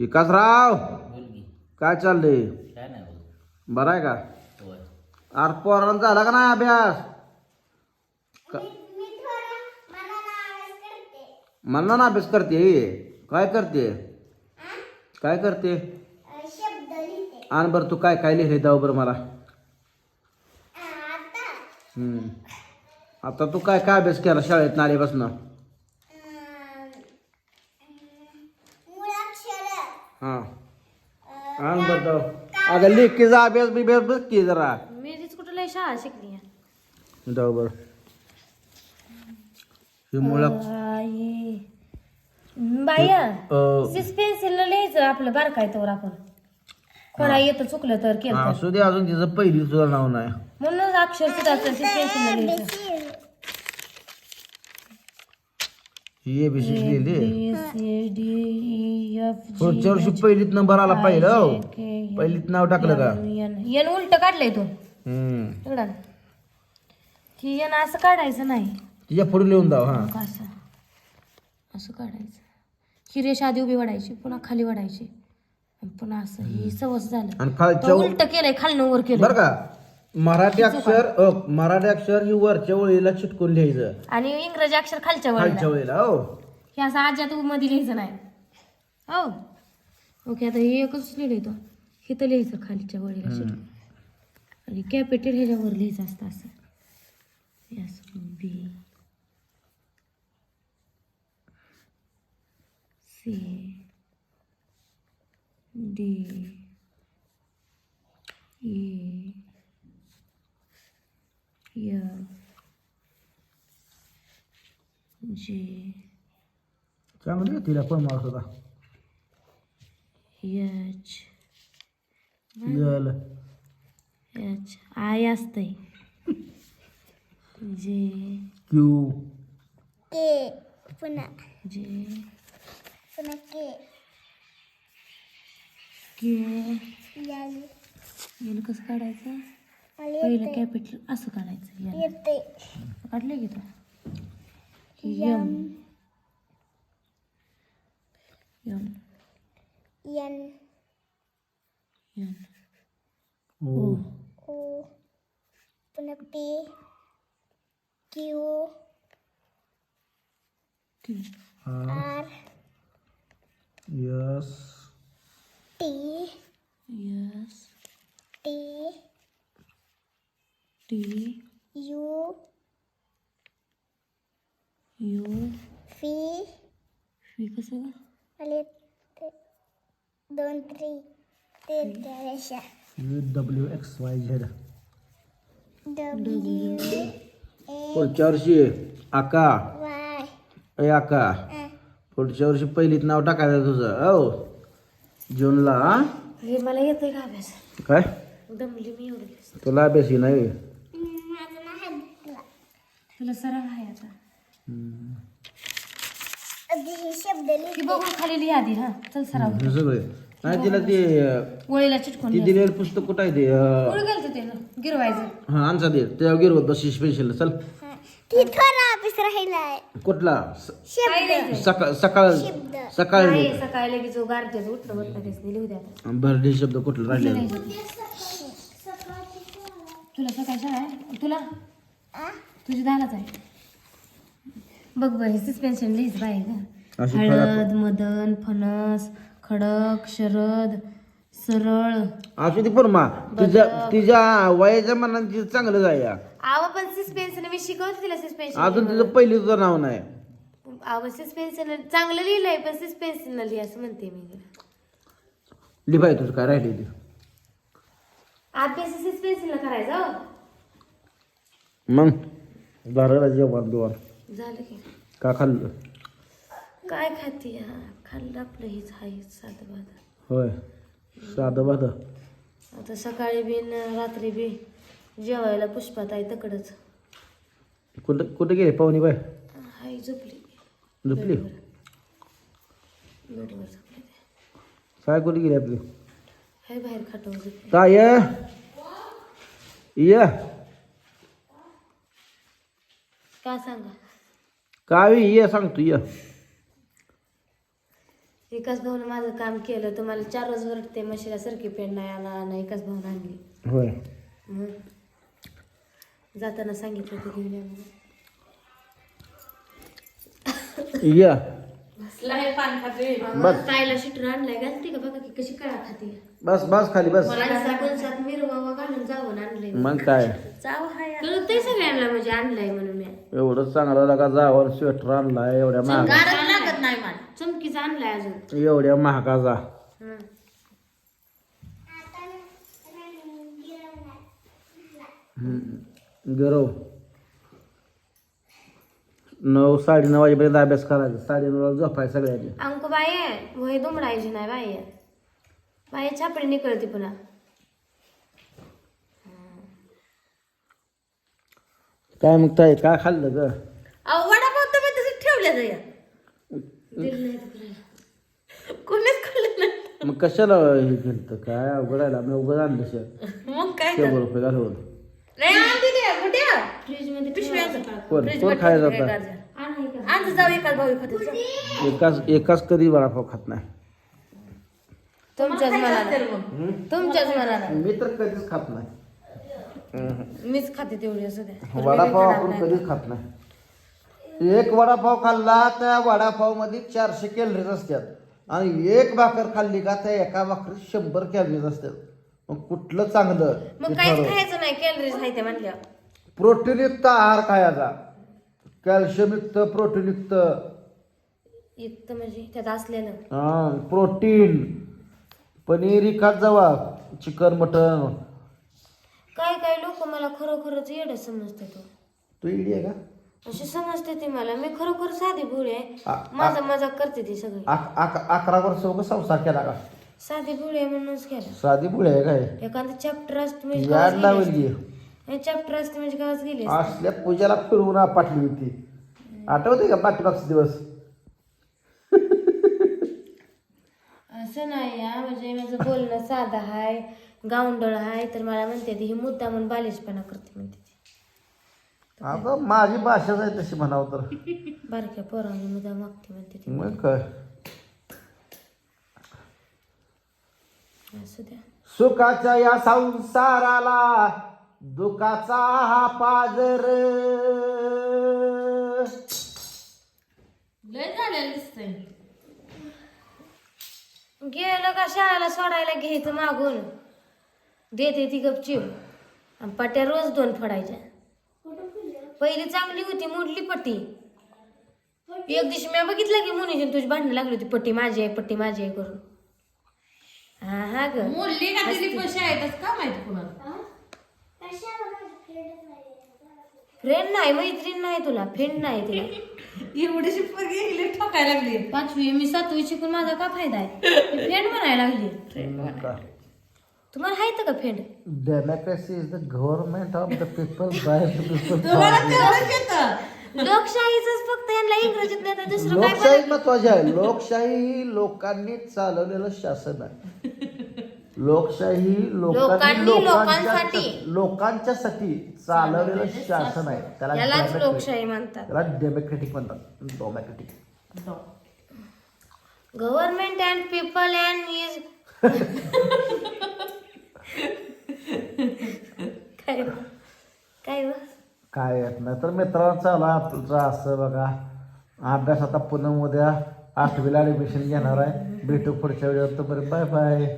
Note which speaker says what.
Speaker 1: विकासराव काय चाललंय?
Speaker 2: काय नाही बोल
Speaker 1: बरं आहे का? अरे पोरांचा झाला का नाही अभ्यास? मला ना अभ्यास करते? काय करते? काय करते? आण बरं तू काय काय लिहिले दाव बरं मला.
Speaker 3: आता?
Speaker 1: तू काय काय अभ्यास केला शाळेत आल्यापासून हां। आण बरं अगं लेखीचा अभ्यास बिभ्यास बघ की जरा।
Speaker 4: मी तीच कुठं लय शाळा शिकली.
Speaker 1: दाव बरं हे मुळाक
Speaker 4: बाया
Speaker 1: अं,
Speaker 4: सिस पेन्सिल लिहायचं आपलं बारकायतवर आपण कोणा येतं चुकलं तर केलं
Speaker 1: असू दे अजून तिचं पहिली तुझं नाव नाही
Speaker 4: म्हणूनच अक्षर सुद्धा पेन्सिल लिहायचं
Speaker 1: ही एबीसी लिहिली पुढच्या वर्षी पहिलीत नंबर आला पाहिजे हो. पहिलीत नाव टाकलं का?
Speaker 4: एन. उलट काढलंय तू.
Speaker 1: हम्म.
Speaker 4: एवढा. की एन असं काढायचं नाही.
Speaker 1: तिच्या पुढे लिहून दाव हा.
Speaker 4: असं. असं काढायचं. ही रेष आधी उभी वाढायची पुन्हा खाली वाढायची. आणि पुन्हा असं ही सवस झालं.
Speaker 1: आणि खालच्या
Speaker 4: उलट केलंय खालनं वर केलं
Speaker 1: बर का? मराठी अक्षर अ, मराठी अक्षर ही वरच्या वळीला चिटकून लिहायचं
Speaker 4: आणि इंग्रजी अक्षर खालच्या
Speaker 1: खालच्या
Speaker 4: वळीला
Speaker 1: वळीला हो.
Speaker 4: हे असं आज्यात मध्ये लिहायचं नाही. हो. ओके आता हे एकच लिहिलंय तो. हे तर लिहायचं खालच्या वळीला आणि कॅपिटल ह्याच्यावर लिहायचं असतं असं. हे असं बी सी डी जी
Speaker 1: चांगली तिला पण मार्क्स होता
Speaker 4: एच आय असतंय जे
Speaker 1: क्यू
Speaker 3: के पुन्हा
Speaker 4: जे
Speaker 3: पुन्हा के
Speaker 4: के
Speaker 3: यल
Speaker 4: कसं काढायचं पहिलं कॅपिटल असं काढायचं काढलं की तो
Speaker 3: Yum,
Speaker 4: yum,
Speaker 3: yen,
Speaker 4: yen,
Speaker 1: U.
Speaker 3: U. Punya P. Q.
Speaker 4: T.
Speaker 1: R.
Speaker 3: Yes.
Speaker 1: T.
Speaker 3: Yes.
Speaker 4: T.
Speaker 3: T.
Speaker 4: U.
Speaker 3: U. Fee.
Speaker 4: फी कसं गं?
Speaker 3: मला येते दोन त्री ते रेषा.
Speaker 1: U W X Y Z
Speaker 3: W A
Speaker 1: पुढच्या वर्षी आका.
Speaker 3: वाय
Speaker 1: ए आका. पुढच्या वर्षी पहिलीत नाव टाकायचं तुझं. हो जूनला हा?
Speaker 4: हे मला येतंय का अभ्यास?
Speaker 1: काय?
Speaker 4: दमली मी एवढी.
Speaker 1: तुला अभ्यास ही नाही
Speaker 3: माझं नाव आहे
Speaker 4: तुला सराव आहे आता. ती बघून खाली लिहा आधी हा. चल सराव
Speaker 1: हे सगळे. नाही तिला ते अं,
Speaker 4: वळीला चिटकून
Speaker 1: ती. दिलेलं पुस्तक कुठं आहे ते अं,
Speaker 4: कुठं गेलं ते गिरवायचं.
Speaker 1: हा आमचा दे त्यावर गिरवत बस स्पेशल चल.
Speaker 3: ती थोडा अभ्यास राहिलाय
Speaker 1: कुठला? स-
Speaker 4: काय लिहायचं?
Speaker 1: सकाळ सकाळ
Speaker 3: शब्द.
Speaker 1: सकाळ
Speaker 4: नाही सकाळी लगेच उठलं तेच आता.
Speaker 1: बर्डे शब्द कुठला राहिले
Speaker 4: तुला सकाळी शाळा आहे? तुला? तुझी दहालाच आहे बघ बरं सस्पेन्शन लिहिच बाई का
Speaker 1: अशी
Speaker 4: हळद मदन फणस खडक शरद सरळ.
Speaker 1: असू दे पण मा तिच्या तिच्या वयाच्या तिचं चांगलं जाय
Speaker 4: आव पण सस्पेन्शन मी शिकवते तिला सस्पेन्शन
Speaker 1: अजून तिचं पहिली तुझं नाव नाही.
Speaker 4: आव सस्पेन्शन चांगलं लिहिलंय पण सस्पेन्शन लिहि असं म्हणते मी. तिला
Speaker 1: लिभाय तुझं काय राहिले ते?
Speaker 4: अभ्यास सस्पेन्शन करायचा हो.
Speaker 1: मग झालं जेवण बिवण.
Speaker 4: झालं की.
Speaker 1: का खाल्लं?
Speaker 4: काय खाते हा? खाल्लं आपलं हेच आहे साधं बाधं
Speaker 1: होय. साधं बाध
Speaker 4: आता सकाळी बी न रात्री बी जेवायला पुष्पात आहे तकडच.
Speaker 1: कुठं कुठं गेले पाहुणी बाय
Speaker 4: हाय झोपली.
Speaker 1: झोपली?
Speaker 4: बेडवर. झोपली
Speaker 1: काय कुठे गेली आपली?
Speaker 4: हाय बाहेर खाटावर झोपली.
Speaker 1: काय ये.
Speaker 4: का सांगा?
Speaker 1: काय ये सांगतो ये.
Speaker 4: एकाच भाऊनं माझं काम केलं तर मला चार रोज वरटते म्हशीला सरकी पेंड नाही आला ना एकाच भाऊन आणली.
Speaker 1: होय.
Speaker 4: मग जाताना सांगितलं होतं घेऊन या म्हणून.
Speaker 1: या.
Speaker 4: मग ताईला शिटर आणलाय घालते का? बघा की कशी कळा खाते.
Speaker 1: बस बस खाली बस.
Speaker 4: मिरवा घालून आणलंय
Speaker 1: मग काय?
Speaker 4: सगळ्यांना म्हणजे आणलंय म्हणून मी.
Speaker 1: एवढं चांगलं लागा जावर स्वेटर आणलाय एवढ्या महागा
Speaker 4: लागत नाही मला. चमकीचा आणलाय अजून.
Speaker 1: एवढ्या महागाचा
Speaker 4: हं.
Speaker 1: गरव. नऊ साडे नऊ वाजेपर्यंत अभ्यास करायचा. साडे नऊला झोपाय सगळ्यांनी.
Speaker 4: अंक बाई आहे वही दुमडायची नाही बाई. आहे बाई छापडी निकळते पुन्हा.
Speaker 1: काय मग ताई काय खाल्लं ग?
Speaker 2: अहो वडापाव तुम्ही तसं ठेवले जाया कोणीच खाल्लं नाही.
Speaker 1: मग कशाला हे केलं काय अवघड आहे मी उघड आणलं शेअर
Speaker 2: मग काय
Speaker 1: शंभर रुपये घालून
Speaker 2: नाही आणते ते कुठे
Speaker 4: फ्रीजमध्ये
Speaker 2: पिशव्याचं
Speaker 1: कोण? कोण खायला जातं?
Speaker 2: जाऊ एकाच भाऊ खाते.
Speaker 1: एकाच एकाच कधी वडापाव खात नाही.
Speaker 4: तुमच्याच मनाला. तुमच्याच मनाला.
Speaker 1: मी तर कधीच खात नाही.
Speaker 4: मीच खाते तेवढी असं द्या.
Speaker 1: वडापाव आपण कधीच खात नाही. एक वडापाव खाल्ला त्या वडापावमध्ये चारशे कॅलरीज असतात. आणि एक भाकर खाल्ली का त्या एका भाकरीत शंभर कॅलरीज असतात. मग कुठलं चांगलं?
Speaker 4: मग काहीच खायचं नाही कॅलरीज नाही ते म्हटल्यावर.
Speaker 1: प्रोटीनयुक्त आहार खायचा. कॅल्शियमयुक्त प्रोटीनयुक्त.
Speaker 4: युक्त म्हणजे त्यात असलेलं
Speaker 1: हा प्रोटीन. पनीर खात जावा चिकन मटन.
Speaker 4: काय काय लोक मला खरोखरच येड समजते तो.
Speaker 1: तू इडी आहे का?
Speaker 4: अशी समजते ती मला. मी खरोखर साधी भोळी
Speaker 1: आ-
Speaker 4: आहे माझा मजाक करते ती सगळी.
Speaker 1: अक- अक- अकरा वर्ष उगा संसार केला का?
Speaker 4: साधी भोळी आहे म्हणूनच केला.
Speaker 1: साधी बुळे आहे काय?
Speaker 4: एखादं चॅप्टर असते म्हणजे
Speaker 1: याड
Speaker 4: गावात
Speaker 1: लावेल.
Speaker 4: गेली. चॅप्टर असते म्हणजे गावात गेली असते.
Speaker 1: असल्या पूजाला फिरवून पाठली होती. आठवते का पाठीमागचा दिवस?
Speaker 4: असं नाही हा. म्हणजे माझं बोलणं साधं आहे गावंडळ आहे तर मला म्हणते ती ही मुद्दा म्हणून बालिशपणा करते म्हणते ती.
Speaker 1: आता माझी भाषाच आहे तशी म्हणावं तर.
Speaker 4: बारक्या पोरांनी मुद्दा मागते म्हणते ती.
Speaker 1: मग काय?
Speaker 4: असं द्या.
Speaker 1: सुखाच्या या संसाराला दुखाचा हा पाजर.
Speaker 2: लय झालेलं दिसतंय.
Speaker 4: गेलं का शाळेला सोडायला घ्यायचं मागून? देते ती गपचीव आणि पट्ट्या रोज दोन फोडायच्या. पहिली चांगली होती मोडली पट्टी. एक दिवशी मी बघितलं की मुनीची तुझी भांडणं लागली होती पट्टी माझी आहे पट्टी माझी आहे करून. हा हा ग.
Speaker 2: मोडली का पैसे आहेतच का माहिती कुणाला?
Speaker 4: फ्रेंड नाही? मैत्रीण नाही तुला फ्रेंड नाही तिला.
Speaker 2: एवढीशी पोरगी गेली ठोकायला लागली.
Speaker 4: पाचवी मी सातवी शिकून माझा का फायदा आहे? फ्रेंड म्हणायला लागली. तुम्हाला आहेत का friend
Speaker 1: democracy is the government of the people by the people
Speaker 2: तुम्हाला तेवढंच येतं.
Speaker 4: लोकशाहीच फक्त यांना इंग्रजीत नाही तर दुसरं काय
Speaker 1: लोकशाही महत्वाची आहे. लोकशाही ही लोकांनी चालवलेलं शासन आहे. लोकशाही लोकांनी
Speaker 4: लोकांनी
Speaker 1: लोकांच्या
Speaker 4: लोकांसाठी.
Speaker 1: लोकांच्यासाठी चालवलेलं शासन आहे. त्याला
Speaker 4: यालाच लोकशाही म्हणतात.
Speaker 1: त्याला डेमोक्रेटिक म्हणतात. Democratic
Speaker 4: government and people and is काय? काय?
Speaker 1: काय येत नाही. तर मित्रांनो चला आपलं असं बघा. अभ्यास आता पुन्हा उद्या आठवीला ऍडमिशन घेणार आहे. भेटू पुढच्या वेळेवर तर बरं बाय बाय